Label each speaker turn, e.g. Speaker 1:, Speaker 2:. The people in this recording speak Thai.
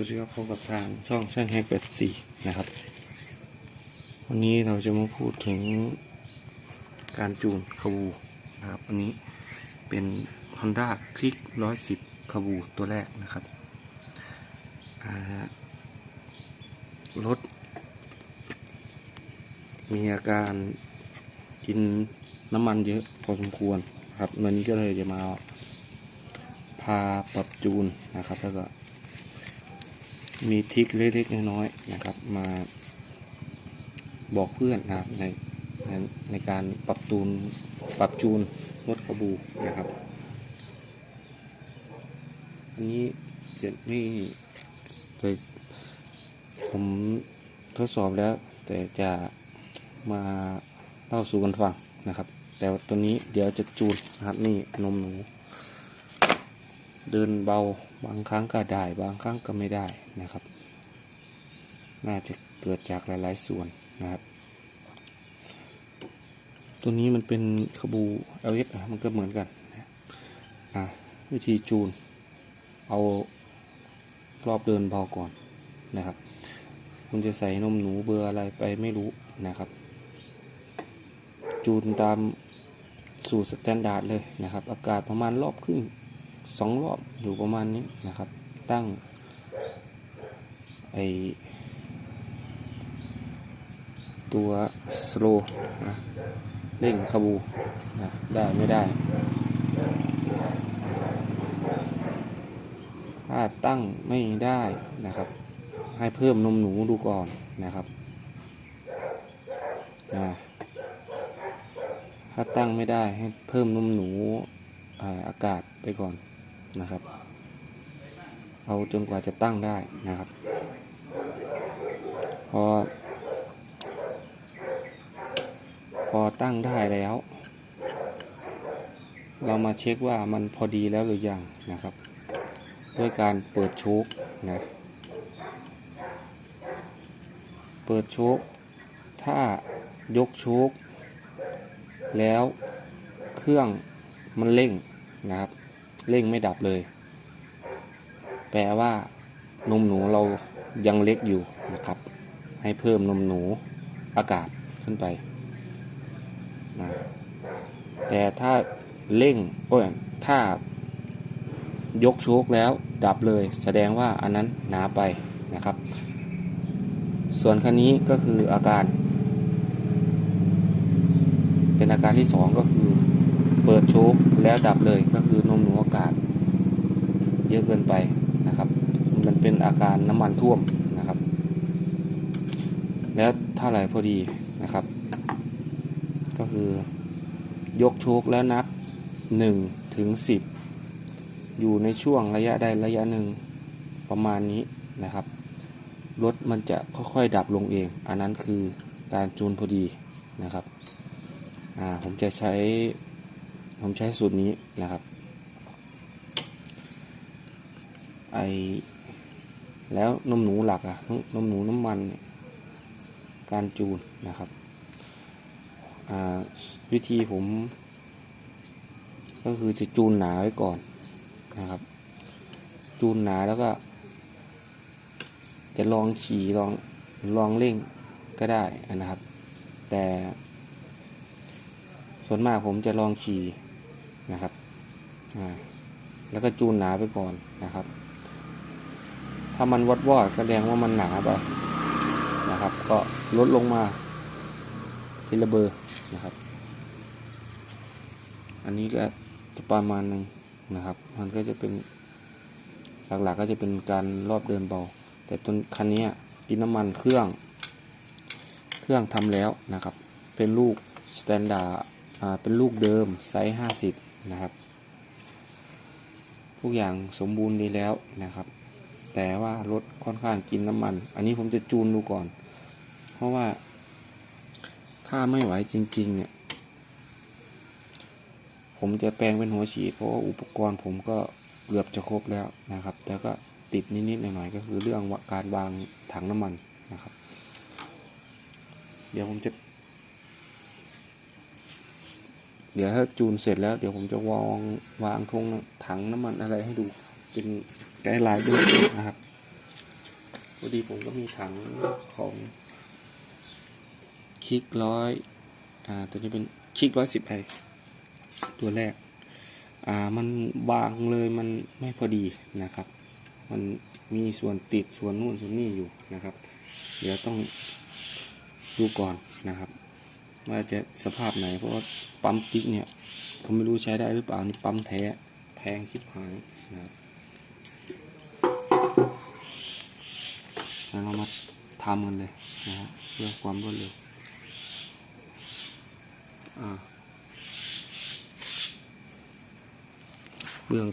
Speaker 1: สวัสดีครับพบกับทางช่องช่างแฮกแปดสี่นะครับ วันนี้เราจะมาพูดถึงการจูนคาบูนะครับอันนี้เป็น Honda c l i c 110คาบูตัวแรกนะครับรถ มีอาการกินน้ำมันเยอะพอสมควรครับวันนี้ก็เลยจะมาพาปรับจูนนะครับแล้วก็ มีทิคเล็กๆน้อยๆนะครับ มาบอกเพื่อนนะครับในในในการปรับจูนปรับจูนรถขบูนะครับ อันนี้เจะไม่แต่ผมทดสอบแล้ว แต่จะมาเล่าสู่กันฟังนะครับ แต่ตัวนี้เดี๋ยวจะจูนนะครับนี่นมหนู เดินเบาบางครั้งก็ได้ บางครั้งก็ไม่ได้นะครับ น่าจะเกิดจากหลาย ๆ ส่วนนะครับ ตัวนี้มันเป็นขบู LS อะมันก็เหมือนกันนะอะวิธีจูน เอารอบเดินเบาก่อนนะครับ คุณจะใส่นมหนูเบอร์อะไรไปไม่รู้นะครับ จูนตามสูตรสแตนดาร์ดเลยนะครับ อากาศประมาณรอบครึ่ง สองรอบอยู่ประมาณนี้นะครับ ตั้งไอตัวสโลนะเร่งขบูนะได้ไม่ได้ ถ้าตั้งไม่ได้นะครับ ให้เพิ่มนมหนูดูก่อนนะครับอ่าถ้าตั้งไม่ได้ให้เพิ่มนมหนูอากาศไปก่อน นะครับ เอาจนกว่าจะตั้งได้นะครับพอพอตั้งได้แล้ว เรามาเช็คว่ามันพอดีแล้วหรือยังนะครับ ด้วยการเปิดโชคนะเปิดโชคถ้ายกโชคแล้วเครื่องมันเร่งนะครับ เร่งไม่ดับเลย แปลว่านมหนูเรายังเล็กอยู่นะครับ ให้เพิ่มนมหนูอากาศขึ้นไปนะแต่ถ้าเร่งโอ้ยถ้ายกโชคแล้วดับเลย แสดงว่าอันนั้นหนาไปนะครับ ส่วนคันนี้ก็คืออาการ เป็นอาการที่สองก็คือ เปิดโชคแล้วดับเลยก็คือ นมหนูอากาศ เยอะเกินไปนะครับ มันเป็นอาการน้ำมันท่วมนะครับ แล้วเท่าไหร่พอดีนะครับ ก็คือยกโชคแล้วนับหนึ่งถึงสิบอยู่ในช่วงระยะใดระยะหนึ่งประมาณนี้นะครับรถมันจะค่อยๆดับลงเอง อันนั้นคือการจูนพอดีนะครับ อ่า ผมจะใช้ ผมใช้สูตรนี้นะครับ ไอแล้วนมหนูหลักอะนมหนูน้ำมันการจูนนะครับวิธีผม ก็คือจะจูนหนาไว้ก่อนนะครับ จูนหนาแล้วก็ จะลองขี่ลองลองเร่งก็ได้นะครับ แต่ ส่วนมากผมจะลองขี่นะครับแล้วก็จูนหนาไปก่อนนะครับ ถ้ามันวอดวอดก็แสดงว่ามันหนาไปนะครับ ก็ลดลงมาทีละเบอร์นะครับ อันนี้ก็จะประมาณหนึ่งนะครับ มันก็จะเป็นหลักๆก็จะเป็นการรอบเดินเบา แต่ต้นคันนี้กินน้ำมันเครื่อง เครื่องทำแล้วนะครับ เป็นลูกสแตนดาร์ดเป็นลูกเดิมไซส์ห้าสิบนะครับ ทุกอย่างสมบูรณ์ดีแล้วนะครับ แต่ว่ารถค่อนข้างกินน้ำมัน อันนี้ผมจะจูนดูก่อน เพราะว่า ถ้าไม่ไหวจริง ๆ เนี่ย ผมจะแปลงเป็นหัวฉีด เพราะว่าอุปกรณ์ผมก็เกือบจะครบแล้วนะครับ แต่ก็ติดนิดๆหน่อยๆก็คือเรื่องการวางถังน้ำมันนะครับ เดี๋ยวผมจะ เดี๋ยวถ้าจูนเสร็จแล้ว เดี๋ยวผมจะวางวางทงถังน้ำมันอะไรให้ดูเป็น ไกด์ไลน์ด้วยนะครับพอดีผมก็มีถังของคลิกร้อยอ่าตัวนี้เป็นคลิกร้อยสิบไอตัวแรก อ่ามันบางเลยมันไม่พอดีนะครับ มันมีส่วนติดส่วนนู่นส่วนนี่อยู่นะครับ เดี๋ยวต้องดูก่อนนะครับว่าจะสภาพไหนเพราะว่าปั๊มติ๊กเนี่ย ผมไม่รู้ใช้ได้หรือเปล่านี่ปั๊มแท้แพงชิบหายนะครับ แล้วเรามาทำกันเลยนะฮะเพื่อความรวดเร็วเบื้อง